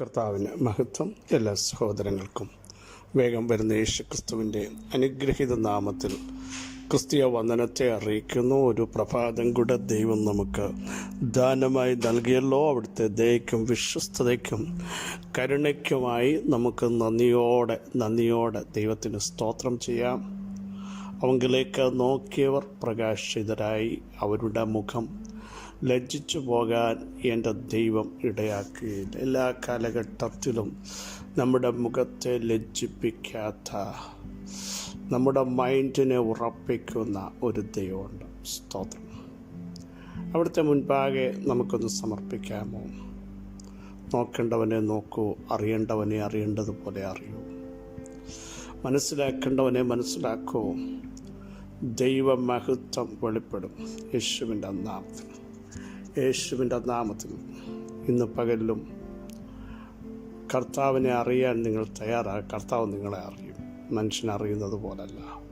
കർത്താവിന് മഹത്വം എല്ലാ സഹോദരങ്ങൾക്കും. വേഗം വരുന്ന യേശു ക്രിസ്തുവിന്റെ അനുഗ്രഹീത നാമത്തിൽ ക്രിസ്തീയ വന്ദനത്തെ അറിയിക്കുന്നു. ഒരു പ്രഭാതം കൂടെ ദൈവം നമുക്ക് ദാനമായി നൽകിയല്ലോ. അവിടുത്തെ ദയക്കും വിശ്വസ്തതയ്ക്കും കരുണയ്ക്കുമായി നമുക്ക് നന്ദിയോടെ നന്ദിയോടെ ദൈവത്തിന് സ്തോത്രം ചെയ്യാം. അവങ്കിലേക്ക് നോക്കിയവർ പ്രകാശിതരായി. അവരുടെ മുഖം ലജ്ജിച്ചു പോകാൻ എന്റെ ദൈവം ഇടയാക്കുകയില്ല. എല്ലാ കാലഘട്ടത്തിലും നമ്മുടെ മുഖത്തെ ലജ്ജിപ്പിക്കാത്ത നമ്മുടെ മൈൻഡിനെ ഉറപ്പിക്കുന്ന ഒരു ദൈവമുണ്ട്. സ്തോത്രം. അവിടുത്തെ മുൻപാകെ നമുക്കൊന്ന് സമർപ്പിക്കാമോ? നോക്കേണ്ടവനെ നോക്കൂ അറിയേണ്ടവനെ അറിയേണ്ടതുപോലെ അറിയൂ. മനസ്സിലാക്കേണ്ടവനെ മനസ്സിലാക്കൂ. ദൈവമഹത്വം വെളിപ്പെടും. യേശുവിന്റെ നാമത്തിൽ. യേശുവിന്റെ നാമത്തിൽ ഇന്ന് പകലിലും കർത്താവിനെ അറിയാൻ നിങ്ങൾ തയ്യാറാകും കർത്താവ് നിങ്ങളെ അറിയും. മനുഷ്യൻ അറിയുന്നത് പോലല്ല.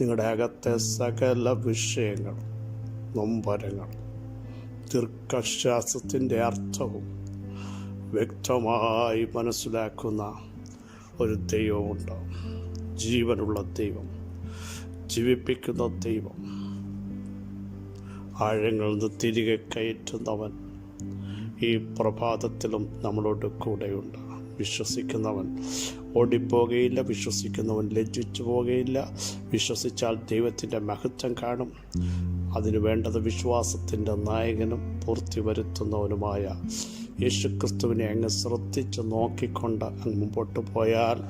നിങ്ങളുടെ അകത്തെ സകല വിഷയങ്ങളും നൊമ്പരങ്ങളും ദീർഘശ്വാസത്തിന്റെ അർത്ഥവും വ്യക്തമായി മനസ്സിലാക്കുന്ന ഒരു ദൈവമുണ്ട് ജീവനുള്ള ദൈവം. ജീവിപ്പിക്കുന്ന ദൈവം. ആഴങ്ങളിൽ നിന്ന് തിരികെ കയറ്റുന്നവൻ ഈ പ്രഭാതത്തിലും നമ്മളോട് കൂടെയുണ്ട്. വിശ്വസിക്കുന്നവൻ ഓടിപ്പോകുകയില്ല വിശ്വസിക്കുന്നവൻ ലജ്ജിച്ചു പോകുകയില്ല വിശ്വസിച്ചാൽ ദൈവത്തിന്റെ മഹത്വം കാണും. അതിനു വേണ്ടത് വിശ്വാസത്തിന്റെ നായകനും പൂർത്തി വരുത്തുന്നവനുമായ യേശുക്രിസ്തുവിനെ അങ്ങ് ശ്രദ്ധിച്ച് നോക്കിക്കൊണ്ട് അങ്ങ് മുമ്പോട്ട് പോയാൽ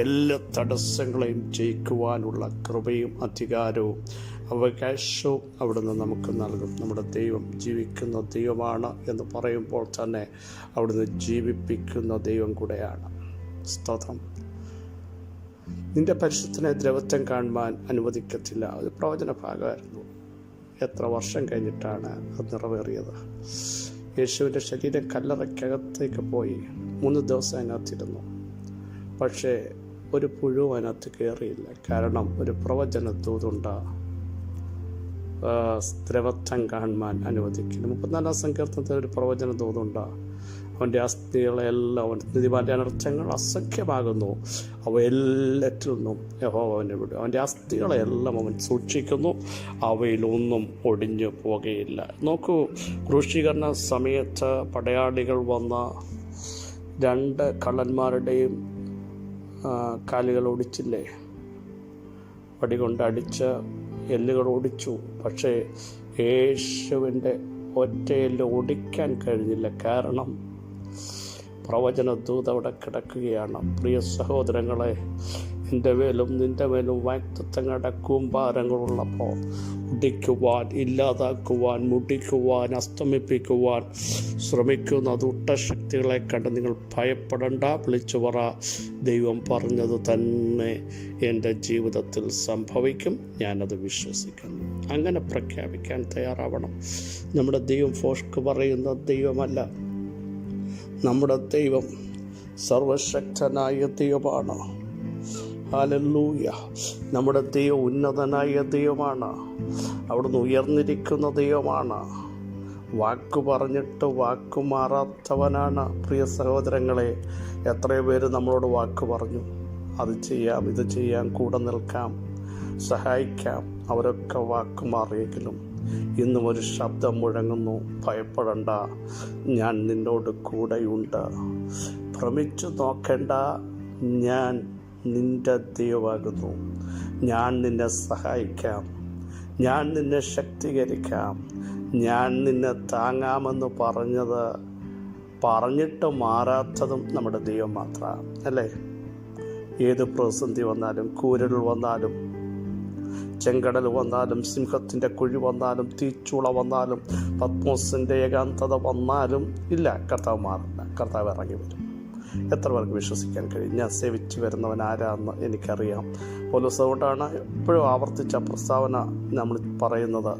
എല്ലാ തടസ്സങ്ങളെയും ജയിക്കുവാനുള്ള കൃപയും അധികാരവും അവകാശവും അവിടുന്ന് നമുക്ക് നൽകും. നമ്മുടെ ദൈവം ജീവിക്കുന്ന ദൈവമാണ് എന്ന് പറയുമ്പോൾ തന്നെ അവിടുന്ന് ജീവിപ്പിക്കുന്ന ദൈവം കൂടെയാണ്. സ്തോത്രം. നിന്റെ പരിശുദ്ധനെ ദ്രവത്വം കാണുവാൻ അനുവദിക്കത്തില്ല. അത് പ്രവചന ഭാഗമായിരുന്നു എത്ര വർഷം കഴിഞ്ഞിട്ടാണ് അത് നിറവേറിയത്? യേശുവിന്റെ ശരീരം കല്ലറയ്ക്കകത്തേക്ക് പോയി മൂന്ന് ദിവസം അതിനകത്തിരുന്നു. പക്ഷേ ഒരു പുഴുവും അതിനകത്ത് കയറിയില്ല. കാരണം ഒരു പ്രവചന ദൂതുണ്ട ദ്രവത്വം കാണുവാൻ അനുവദിക്കുന്നു. മുപ്പത്തിനാലാം സങ്കീർത്തനത്തിൽ ഒരു പ്രവചന ദൂതുണ്ട് അവന്റെ അസ്ഥികളെല്ലാം അവന്റെ നീതിമാന്റെ അനർത്ഥങ്ങൾ അസഖ്യമാകുന്നു. അവ എല്ലാറ്റിൽ നിന്നും യഹോവ അവനെ വിടും. അവന്റെ അസ്ഥികളെല്ലാം അവൻ സൂക്ഷിക്കുന്നു. അവയിലൊന്നും ഒടിഞ്ഞു പോകുകയില്ല നോക്കൂ ക്രൂശീകരണ സമയത്ത് പടയാളികൾ വന്ന രണ്ട് കള്ളന്മാരുടെയും കാലുകൾ ഒടിച്ചില്ലേ? വടി കൊണ്ടടിച്ച് എല്ലുകൾ ഒടിച്ചു. പക്ഷേ യേശുവിന്റെ ഒറ്റയെല്ല് ഒടിക്കാൻ കഴിഞ്ഞില്ല. കാരണം പ്രവചന ദൂത് അവിടെ കിടക്കുകയാണ്. പ്രിയ സഹോദരങ്ങളെ എന്റെ മേലും നിന്റെ മേലും വാക്തത്വങ്ങളുടെ കൂമ്പാരങ്ങളുള്ളപ്പോൾ ഒടിക്കുവാൻ ഇല്ലാതാക്കുവാൻ മുടിക്കുവാൻ അസ്തമിപ്പിക്കുവാൻ ശ്രമിക്കുന്ന ദുഷ്ടശക്തികളെ കണ്ട് നിങ്ങൾ ഭയപ്പെടണ്ട. വിളിച്ചു പറ ദൈവം പറഞ്ഞത് തന്നെ എന്റെ ജീവിതത്തിൽ സംഭവിക്കും. ഞാനത് വിശ്വസിക്കുന്നു. അങ്ങനെ പ്രഖ്യാപിക്കാൻ തയ്യാറാവണം. നമ്മുടെ ദൈവം ഫോഷ്ക്ക് പറയുന്ന ദൈവമല്ല. നമ്മുടെ ദൈവം സർവശക്തനായ ദൈവമാണ്. ഹാലല്ലൂയ. നമ്മുടെ ദൈവം ഉന്നതനായ ദൈവമാണ്. അവിടുന്ന് ഉയർന്നിരിക്കുന്ന ദൈവമാണ്. വാക്ക് പറഞ്ഞിട്ട് വാക്ക് മാറാത്തവനാണ്. പ്രിയ സഹോദരങ്ങളെ എത്രയോ പേര് നമ്മളോട് വാക്ക് പറഞ്ഞു. അത് ചെയ്യാം ഇത് ചെയ്യാം കൂടെ നിൽക്കാം. സഹായിക്കാം. അവരൊക്കെ വാക്ക് മാറിയെങ്കിലും ഇന്നും ഒരു ശബ്ദം മുഴങ്ങുന്നു. ഭയപ്പെടണ്ട. ഞാൻ നിന്നോട് കൂടെയുണ്ട്. ഭ്രമിച്ചു നോക്കേണ്ട. ഞാൻ നിന്റെ ദൈവമാകുന്നു. ഞാൻ നിന്നെ സഹായിക്കാം. ഞാൻ നിന്നെ ശക്തീകരിക്കാം. ഞാൻ നിന്നെ താങ്ങാമെന്ന് പറഞ്ഞത് പറഞ്ഞിട്ട് മാറാത്തതും നമ്മുടെ ദൈവം മാത്രമാണ് അല്ലേ? ഏത് പ്രതിസന്ധി വന്നാലും കൂരൽ വന്നാലും ചെങ്കടൽ വന്നാലും സിംഹത്തിന്റെ കുഴി വന്നാലും തീച്ചുള വന്നാലും പത്മോസിന്റെ ഏകാന്തത വന്നാലും ഇല്ല. കർത്താവ് മാറില്ല കർത്താവ് ഇറങ്ങി വരും എത്ര പേർക്ക് വിശ്വസിക്കാൻ കഴിയും? ഞാൻ സേവിച്ച് വരുന്നവൻ ആരാന്ന് എനിക്കറിയാം. പോലീസ് അതുകൊണ്ടാണ് എപ്പോഴും ആവർത്തിച്ച പ്രസ്താവന നമ്മൾ പറയുന്നത്.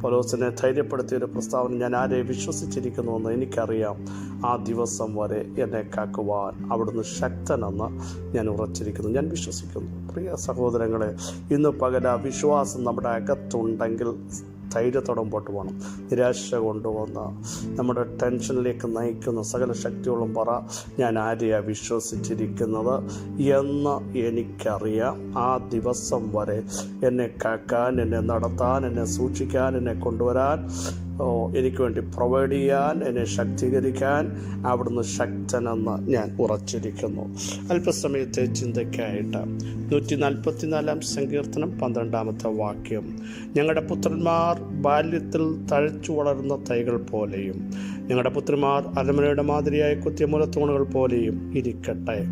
പോലീസിനെ ധൈര്യപ്പെടുത്തിയ ഒരു പ്രസ്താവന ഞാൻ ആരെ വിശ്വസിച്ചിരിക്കുന്നുവെന്ന് എനിക്കറിയാം. ആ ദിവസം വരെ എന്നെ കാക്കുവാൻ അവിടുന്ന് ശക്തനെന്ന് ഞാൻ ഉറച്ചിരിക്കുന്നു. ഞാൻ വിശ്വസിക്കുന്നു. പ്രിയ സഹോദരങ്ങളെ ഇന്ന് പകല വിശ്വാസം നമ്മുടെ അകത്തുണ്ടെങ്കിൽ ധൈര്യത്തോടെ മുമ്പോട്ട് പോകണം. നിരാശ കൊണ്ടുവന്ന് നമ്മുടെ ടെൻഷനിലേക്ക് നയിക്കുന്ന സകല ശക്തികളും പറ ഞാൻ ആരെയാണ് വിശ്വസിച്ചിരിക്കുന്നത് എന്ന് എനിക്കറിയാം. ആ ദിവസം വരെ എന്നെ കാക്കാൻ എന്നെ നടത്താൻ എന്നെ സൂക്ഷിക്കാൻ എന്നെ കൊണ്ടുവരാൻ എനിക്ക് വേണ്ടി പ്രൊവൈഡ് ചെയ്യാൻ എന്നെ ശക്തീകരിക്കാൻ അവിടുന്ന് ശക്തനെന്ന് ഞാൻ ഉറച്ചിരിക്കുന്നു. അല്പസമയത്തെ ചിന്തയ്ക്കായിട്ട് നൂറ്റി നാൽപ്പത്തിനാലാം സങ്കീർത്തനം പന്ത്രണ്ടാമത്തെ വാക്യം. ഞങ്ങളുടെ പുത്രന്മാർ ബാല്യത്തിൽ തഴച്ചു വളർന്ന തൈകൾ പോലെയും ഞങ്ങളുടെ പുത്രന്മാർ അലമനയുടെ മാതിരിയായ കുത്തിയമുലത്തൂണുകൾ പോലെയും ഇരിക്കട്ടെ.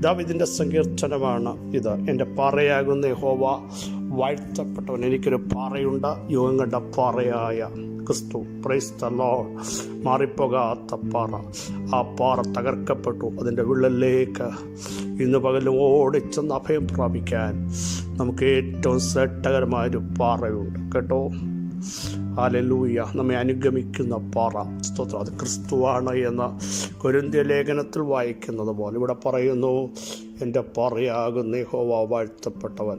ദാവിദിന്റെ സങ്കീർത്തനമാണ് ഇത്. എന്റെ പാറയാകുന്ന ഹോവ വാഴ്ത്തപ്പെട്ടവൻ. എനിക്കൊരു പാറയുണ്ട് യുവങ്ങളുടെ പാറയായ ക്രിസ്തു പ്രൈസ് ദ മാറിപ്പോകാത്ത പാറ. ആ പാറ തകർക്കപ്പെട്ടു. അതിന്റെ വിള്ളലിലേക്ക് ഇന്ന് പകലും ഓടിച്ചെന്ന് അഭയം പ്രാപിക്കാൻ നമുക്ക് ഏറ്റവും ശ്രേഷ്ഠകരമായൊരു പാറയുണ്ട്. കേട്ടോ? ഹാലലൂയ നമ്മെ അനുഗമിക്കുന്ന പാറ. സ്തോത്രം. അത് ക്രിസ്തുവാണ് എന്ന് കൊരിന്ത്യ ലേഖനത്തിൽ വായിക്കുന്നത് പോലെ ഇവിടെ പറയുന്നു എന്റെ പാറയാകുന്ന യഹോവ വാഴ്ത്തപ്പെട്ടവൻ.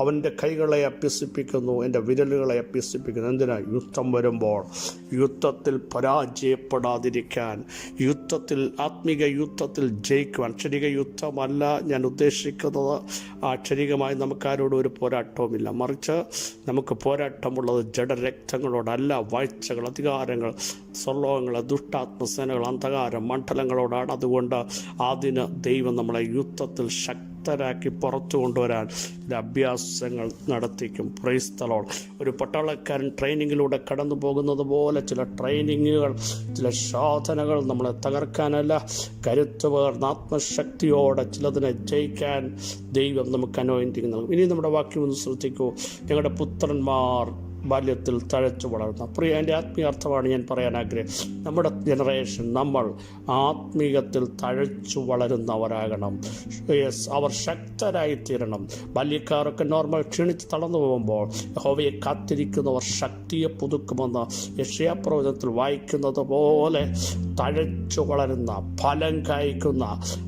അവന്റെ കൈകളെ അഭ്യസിപ്പിക്കുന്നു എന്റെ വിരലുകളെ അഭ്യസിപ്പിക്കുന്നു. എന്തിനാ? യുദ്ധം വരുമ്പോൾ യുദ്ധത്തിൽ പരാജയപ്പെടാതിരിക്കാൻ യുദ്ധത്തിൽ ആത്മീക യുദ്ധത്തിൽ ജയിക്കുവാൻ. അക്ഷരിക യുദ്ധമല്ല ഞാൻ ഉദ്ദേശിക്കുന്നത്. അക്ഷരികമായി നമുക്കാരോടും ഒരു പോരാട്ടവുമില്ല. മറിച്ച് നമുക്ക് പോരാട്ടമുള്ളത് ജഡരക്തങ്ങളോടല്ല വാഴ്ചകൾ അധികാരങ്ങൾ സ്വർലോകങ്ങൾ ദുഷ്ടാത്മസേനകൾ അന്ധകാരം മണ്ഡലങ്ങളോടാണ്. അതുകൊണ്ട് അതിന് ദൈവം നമ്മളെ യുദ്ധത്തിൽ ശക്തരാക്കി പുറത്തു കൊണ്ടുവരാൻ അഭ്യാസങ്ങൾ നടത്തിക്കും. പ്രൈസ്തലോൾ ഒരു പട്ടാളക്കാരൻ ട്രെയിനിങ്ങിലൂടെ കടന്നു പോകുന്നത് പോലെ ചില ട്രെയിനിങ്ങുകൾ ചില ശോധനകൾ നമ്മളെ തകർക്കാനല്ല കരുത്ത് പകർന്ന ആത്മശക്തിയോടെ ചിലതിനെ ജയിക്കാൻ ദൈവം നമുക്ക് അനോയിന്റിങ് ഇനി നമ്മുടെ വാക്യം ഒന്ന് ശ്രദ്ധിക്കൂ. ഞങ്ങളുടെ പുത്രന്മാർ ബാല്യത്തിൽ തഴച്ചു വളർന്ന. പ്രിയ എന്റെ ആത്മീയാർത്ഥമാണ് ഞാൻ പറയാൻ ആഗ്രഹം. നമ്മുടെ ജനറേഷൻ നമ്മൾ ആത്മീയത്തിൽ തഴച്ചു വളരുന്നവരാകണം. യെസ് അവർ ശക്തരായി തീരണം ബാല്യക്കാരൊക്കെ നോർമൽ ക്ഷീണിച്ച് തളർന്നു പോകുമ്പോൾ ഹോവയെ കാത്തിരിക്കുന്നവർ ശക്തിയെ പുതുക്കുമെന്ന് യക്ഷയാപ്രവചനത്തിൽ വായിക്കുന്നത് പോലെ തഴച്ചു വളരുന്ന ഫലം കായ്ക്കുന്ന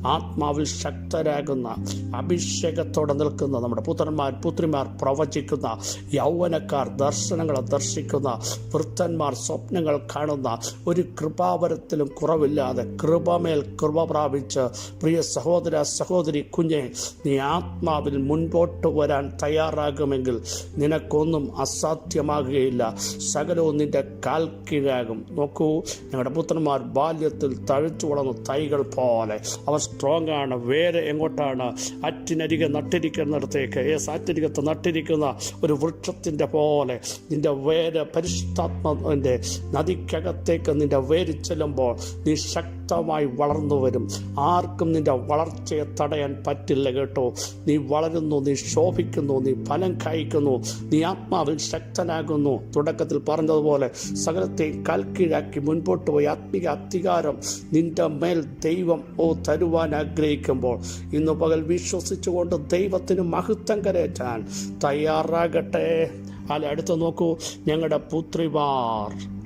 ആത്മാവിൽ ശക്തരാകുന്ന അഭിഷേകത്തോടെ നിൽക്കുന്ന നമ്മുടെ പുത്രന്മാർ പുത്രിമാർ പ്രവചിക്കുന്ന യൗവനക്കാർ ദർശനങ്ങളെ ദർശിക്കുന്ന വൃത്തന്മാർ സ്വപ്നങ്ങൾ കാണുന്ന ഒരു കൃപാവരത്തിലും കുറവില്ലാതെ കൃപമേൽ കൃപ പ്രാപിച്ച് പ്രിയ സഹോദര സഹോദരി കുഞ്ഞെ നീ ആത്മാവിൽ മുൻപോട്ട് വരാൻ തയ്യാറാകുമെങ്കിൽ നിനക്കൊന്നും അസാധ്യമാകുകയില്ല. സകലവും നിന്റെ കാൽ കീഴാകും നോക്കൂ ഞങ്ങളുടെ പുത്രന്മാർ ബാല്യത്തിൽ തഴച്ചു വളർന്ന തൈകൾ പോലെ. അവർ സ്ട്രോങ് ആണ് വേറെ എങ്ങോട്ടാണ്? അറ്റിനരികെ നട്ടിരിക്കുന്നിടത്തേക്ക്. ഏസ് അറ്റിരികത്ത് നട്ടിരിക്കുന്ന ഒരു വൃക്ഷത്തിന്റെ പോലെ. നിന്റെ വേര് പരിശുദ്ധാത്മാവിന്റെ നദിക്കകത്തേക്ക് നിന്റെ വേര് ചെല്ലുമ്പോൾ നീ ശക്തമായി വളർന്നു വരും. ആർക്കും നിന്റെ വളർച്ചയെ തടയാൻ പറ്റില്ല കേട്ടോ. നീ വളരുന്നു നീ ശോഭിക്കുന്നു നീ ഫലം കായ്ക്കുന്നു നീ ആത്മാവിൽ ശക്തനാകുന്നു. തുടക്കത്തിൽ പറഞ്ഞതുപോലെ സകലത്തെ കൽക്കീഴാക്കി മുൻപോട്ട് പോയി ആത്മീക അധികാരം നിന്റെ മേൽ ദൈവം ഓ തരുവാൻ ആഗ്രഹിക്കുമ്പോൾ. ഇന്ന് പകൽ വിശ്വസിച്ചുകൊണ്ട് ദൈവത്തിന് മഹത്വം കരയറ്റാൻ തയ്യാറാകട്ടെ. അല്ല അടുത്ത് നോക്കൂ. ഞങ്ങളുടെ പുത്രിമാർ.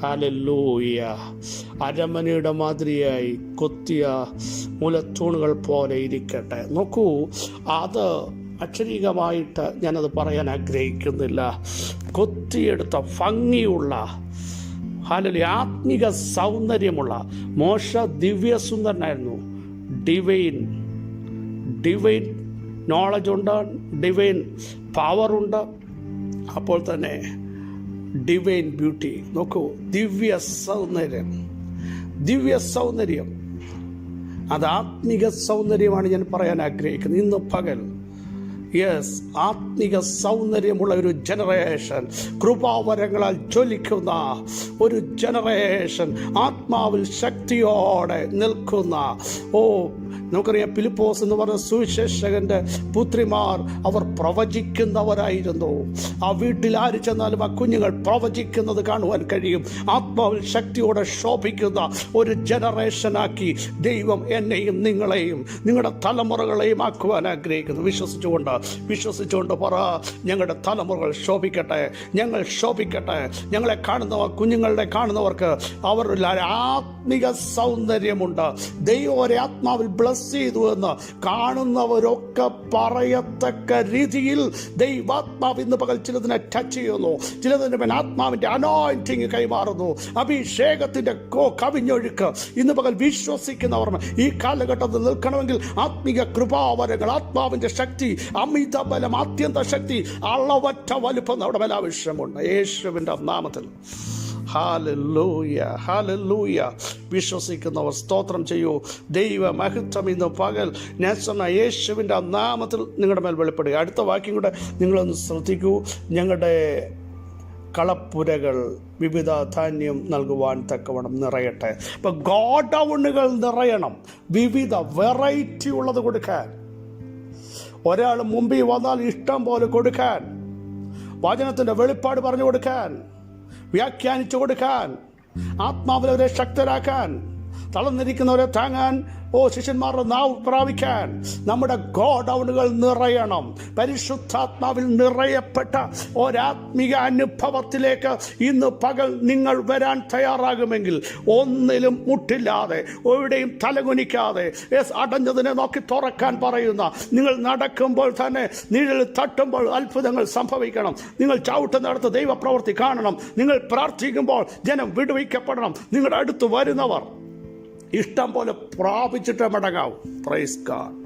ഹാലല്ലൂയ. അരമനയുടെ മാതിരിയായി കൊത്തിയ മുലത്തൂണുകൾ പോലെ ഇരിക്കട്ടെ. നോക്കൂ അത് അക്ഷരീകമായിട്ട് ഞാനത് പറയാൻ ആഗ്രഹിക്കുന്നില്ല. കൊത്തിയെടുത്ത ഭംഗിയുള്ള ഹാലലി ആത്മിക സൗന്ദര്യമുള്ള മോശ ദിവ്യസുന്ദരനായിരുന്നു. ഡിവൈൻ ഡിവൈൻ നോളജ് ഉണ്ട്. ഡിവൈൻ പവറുണ്ട് അപ്പോൾ തന്നെ ഡിവൈൻ ബ്യൂട്ടി നോക്കൂ ദിവ്യ സൗന്ദര്യം. ദിവ്യ സൗന്ദര്യം. അത് ആത്മിക സൗന്ദര്യമാണ് ഞാൻ പറയാൻ ആഗ്രഹിക്കുന്നത്. ഇന്ന് പകൽ യെസ് ആത്മിക സൗന്ദര്യമുള്ള ഒരു ജനറേഷൻ കൃപാവരങ്ങളാൽ ജ്വലിക്കുന്ന ഒരു ജനറേഷൻ ആത്മാവിൽ ശക്തിയോടെ നിൽക്കുന്ന ഓ നമുക്കറിയാം പിലിപ്പോസ് എന്ന് പറഞ്ഞ സുവിശേഷകന്റെ പുത്രിമാർ അവർ പ്രവചിക്കുന്നവരായിരുന്നു. ആ വീട്ടിൽ ആര് ചെന്നാലും ആ കുഞ്ഞുങ്ങൾ പ്രവചിക്കുന്നത് കാണുവാൻ കഴിയും. ആത്മാവിൽ ശക്തിയോടെ ശോഭിക്കുന്ന ഒരു ജനറേഷനാക്കി ദൈവം എന്നെയും നിങ്ങളെയും നിങ്ങളുടെ തലമുറകളെയും ആക്കുവാൻ ആഗ്രഹിക്കുന്നു. വിശ്വസിച്ചുകൊണ്ട് വിശ്വസിച്ചുകൊണ്ട് പറ ഞങ്ങളുടെ തലമുറകൾ ശോഭിക്കട്ടെ ഞങ്ങൾ ശോഭിക്കട്ടെ. ഞങ്ങളെ കാണുന്നവർ കുഞ്ഞുങ്ങളുടെ കാണുന്നവർക്ക് അവരുടെ ആത്മിക സൗന്ദര്യമുണ്ട്. ദൈവം ഒരു ആത്മാവിൽ ബ്ലസ് ചെയ്തു എന്ന് കാണുന്നവരൊക്കെ പറയത്തക്ക രീതിയിൽ ദൈവാത്മാവ് ഇന്ന് പകൽ ചിലതിനെ ടച്ച് ചെയ്യുന്നു. ചിലതിന്റെ മേൽ ആത്മാവിന്റെ അനോയിന്റിങ് കൈമാറുന്നു. അഭിഷേകത്തിന്റെ കോ കവിഞ്ഞൊഴുക്ക് ഇന്ന് പകൽ വിശ്വസിക്കുന്നവർ ഈ കാലഘട്ടത്തിൽ നിൽക്കണമെങ്കിൽ ആത്മീക കൃപാവരങ്ങൾ ആത്മാവിന്റെ ശക്തി അമിത ബലം അത്യന്ത ശക്തി അളവറ്റ വലുപ്പം നമ്മുടെ മേൽ ആവശ്യമുണ്ട്. യേശുവിന്റെ നാമത്തിൽ. ഹാലൂയ ഹാലൂയ വിശ്വസിക്കുന്നവർ സ്തോത്രം ചെയ്യൂ. ദൈവ മഹത്വം ഇന്ന് പകൽ. ഞാൻ പറഞ്ഞ യേശുവിന്റെ നാമത്തിൽ നിങ്ങളുടെ മേൽ വെളിപ്പെടുക. അടുത്ത വാക്യം കൂടെ നിങ്ങളൊന്ന് ശ്രദ്ധിക്കൂ. ഞങ്ങളുടെ കളപ്പുരകൾ വിവിധ ധാന്യം നൽകുവാൻ തക്കവണ്ണം നിറയട്ടെ. ഇപ്പം ഗോഡൗണുകൾ നിറയണം. വിവിധ വെറൈറ്റി ഉള്ളത് കൊടുക്കാൻ. ഒരാൾ മുമ്പിൽ വന്നാൽ ഇഷ്ടം പോലെ കൊടുക്കാൻ. വചനത്തിന്റെ വെളിപ്പാട് പറഞ്ഞു കൊടുക്കാൻ. വ്യാഖ്യാനിച്ചു കൊടുക്കാൻ. ആത്മാവിലവരെ ശക്തരാക്കാൻ. തളർന്നിരിക്കുന്നവരെ താങ്ങാൻ ഓ ശിഷ്യന്മാരുടെ നാവ് പ്രാപിക്കാൻ. നമ്മുടെ ഗോഡൗണുകൾ നിറയണം. പരിശുദ്ധാത്മാവിൽ നിറയപ്പെട്ട ഒരാത്മിക അനുഭവത്തിലേക്ക് ഇന്ന് പകൽ നിങ്ങൾ വരാൻ തയ്യാറാകുമെങ്കിൽ ഒന്നിലും മുട്ടില്ലാതെ എവിടെയും തലകുനിക്കാതെ എസ് അടഞ്ഞതിനെ നോക്കി തുറക്കാൻ പറയുന്ന നിങ്ങൾ നടക്കുമ്പോൾ തന്നെ നിഴൽ തട്ടുമ്പോൾ അത്ഭുതങ്ങൾ സംഭവിക്കണം. നിങ്ങൾ ചവിട്ടുന്നിടത്ത് ദൈവപ്രവൃത്തി കാണണം. നിങ്ങൾ പ്രാർത്ഥിക്കുമ്പോൾ ജനം വിടുവിക്കപ്പെടണം. നിങ്ങളുടെ അടുത്ത് വരുന്നവർ ഇഷ്ടം പോലെ പ്രാപിച്ചിട്ട് മടങ്ങാവും. പ്രൈസ് ഗാഡ്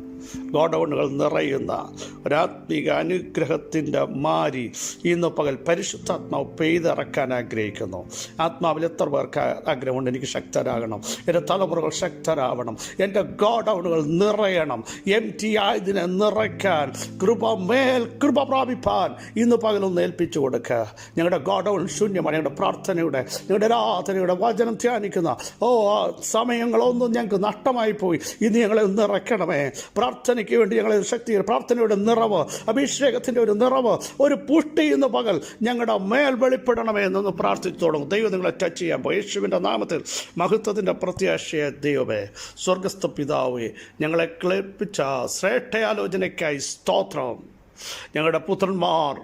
ഗോഡൗണുകൾ നിറയുന്ന ഒരാത്മീക അനുഗ്രഹത്തിന്റെ മാരി ഇന്ന് പകൽ പരിശുദ്ധാത്മാവ് പെയ്തിറക്കാൻ ആഗ്രഹിക്കുന്നു. ആത്മാവിൽ എത്ര പേർക്ക് ആഗ്രഹമുണ്ട്? എനിക്ക് ശക്തരാകണം. എന്റെ തലമുറകൾ ശക്തരാവണം. എന്റെ ഗോഡൗണുകൾ നിറയണം. എം ടി ആയതിനെ നിറയ്ക്കാൻ കൃപ മേൽ കൃപ പ്രാപിപ്പാൻ ഇന്ന് പകലൊന്ന് ഏൽപ്പിച്ചു കൊടുക്കുക ഞങ്ങളുടെ ഗോഡൗൺ ശൂന്യമാണ്. ഞങ്ങളുടെ പ്രാർത്ഥനയുടെ ഞങ്ങളുടെ ആരാധനയുടെ വചനം ധ്യാനിക്കുന്ന ഓ സമയങ്ങളൊന്നും ഞങ്ങൾക്ക് നഷ്ടമായി പോയി ഇന്ന് ഞങ്ങളെ നിറയ്ക്കണമേ. പ്രാർത്ഥനയ്ക്ക് വേണ്ടി ഞങ്ങളെ ശക്തി പ്രാർത്ഥനയുടെ നിറവ് അഭിഷേകത്തിന്റെ ഒരു നിറവ് ഒരു പുഷ്ടി ഇന്ന് പകൽ ഞങ്ങളുടെ മേൽ വെളിപ്പെടണമേ എന്നൊന്ന് പ്രാർത്ഥിച്ചു തുടങ്ങും ദൈവം നിങ്ങളെ ടച്ച് ചെയ്യാൻ പോയി. യേശുവിന്റെ നാമത്തിൽ മഹത്വത്തിന്റെ പ്രത്യാശയ ദൈവമേ സ്വർഗസ്ഥ പിതാവേ ഞങ്ങളെ ക്ലേപ്പിച്ച ശ്രേഷ്ഠയാലോചനയ്ക്കായി സ്തോത്രം. ഞങ്ങളുടെ പുത്രന്മാർ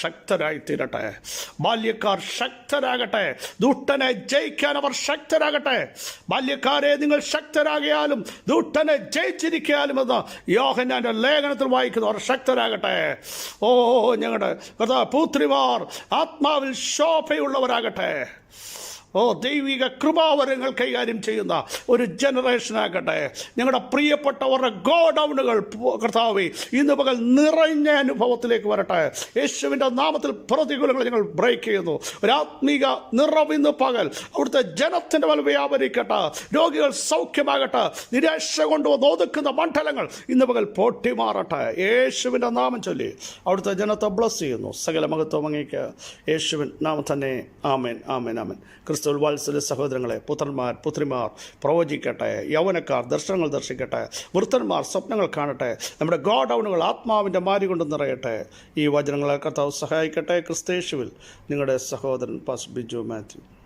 ശക്തരായി തീരട്ടെ ബാല്യക്കാർ ശക്തരാകട്ടെ. ദുഷ്ടനെ ജയിക്കാൻ അവർ ശക്തരാകട്ടെ. ബാല്യക്കാരെ നിങ്ങൾ ശക്തരാകിയാലും ദുഷ്ടനെ ജയിച്ചിരിക്കാലും എന്ന് യോഹന്നാന്റെ ലേഖനത്തിൽ വായിക്കുന്നു അവർ ശക്തരാകട്ടെ. ഓ ഞങ്ങളുടെ പുത്രിമാർ ആത്മാവിൽ ശോഭയുള്ളവരാകട്ടെ. ഓ ദൈവിക കൃപാവരങ്ങൾ കൈകാര്യം ചെയ്യുന്ന ഒരു ജനറേഷനാകട്ടെ ഞങ്ങളുടെ പ്രിയപ്പെട്ടവരുടെ ഗോഡൗണുകൾ കർത്താവെ ഇന്ന് പകൽ നിറഞ്ഞ അനുഭവത്തിലേക്ക് വരട്ടെ. യേശുവിന്റെ നാമത്തിൽ പ്രതികൂലങ്ങൾ ഞങ്ങൾ ബ്രേക്ക് ചെയ്യുന്നു. ഒരാത്മീക നിറവിന്ന് പകൽ അവിടുത്തെ ജനത്തിന്റെ മേൽ വ്യാപരിക്കട്ടെ. രോഗികൾ സൗഖ്യമാകട്ടെ. നിരാശ കൊണ്ടുവന്ന് ഒതുക്കുന്ന മണ്ഡലങ്ങൾ ഇന്ന് പകൽ പൊട്ടിമാറട്ടെ. യേശുവിന്റെ നാമം ചൊല്ലി അവിടുത്തെ ജനത്തെ ബ്ലസ് ചെയ്യുന്നു. സകല മഹത്വം അങ്ങേക്ക്. യേശുവിൻ നാമം തന്നെ. ആമേൻ ആമേൻ ആമേൻ. ക്രിസ്തു വാത്സല സഹോദരങ്ങളെ പുത്രന്മാർ പുത്രിമാർ പ്രവചിക്കട്ടെ യൗവനക്കാർ ദർശനങ്ങൾ ദർശിക്കട്ടെ വൃത്തന്മാർ സ്വപ്നങ്ങൾ കാണട്ടെ നമ്മുടെ ഗോഡൗണുകൾ ആത്മാവിന്റെ മാരി കൊണ്ട് നിറയട്ടെ. ഈ വചനങ്ങളെ കർത്താവ് സഹായിക്കട്ടെ ക്രിസ്തേശുവിൽ നിങ്ങളുടെ സഹോദരൻ പാസ് ബിജു മാത്യു.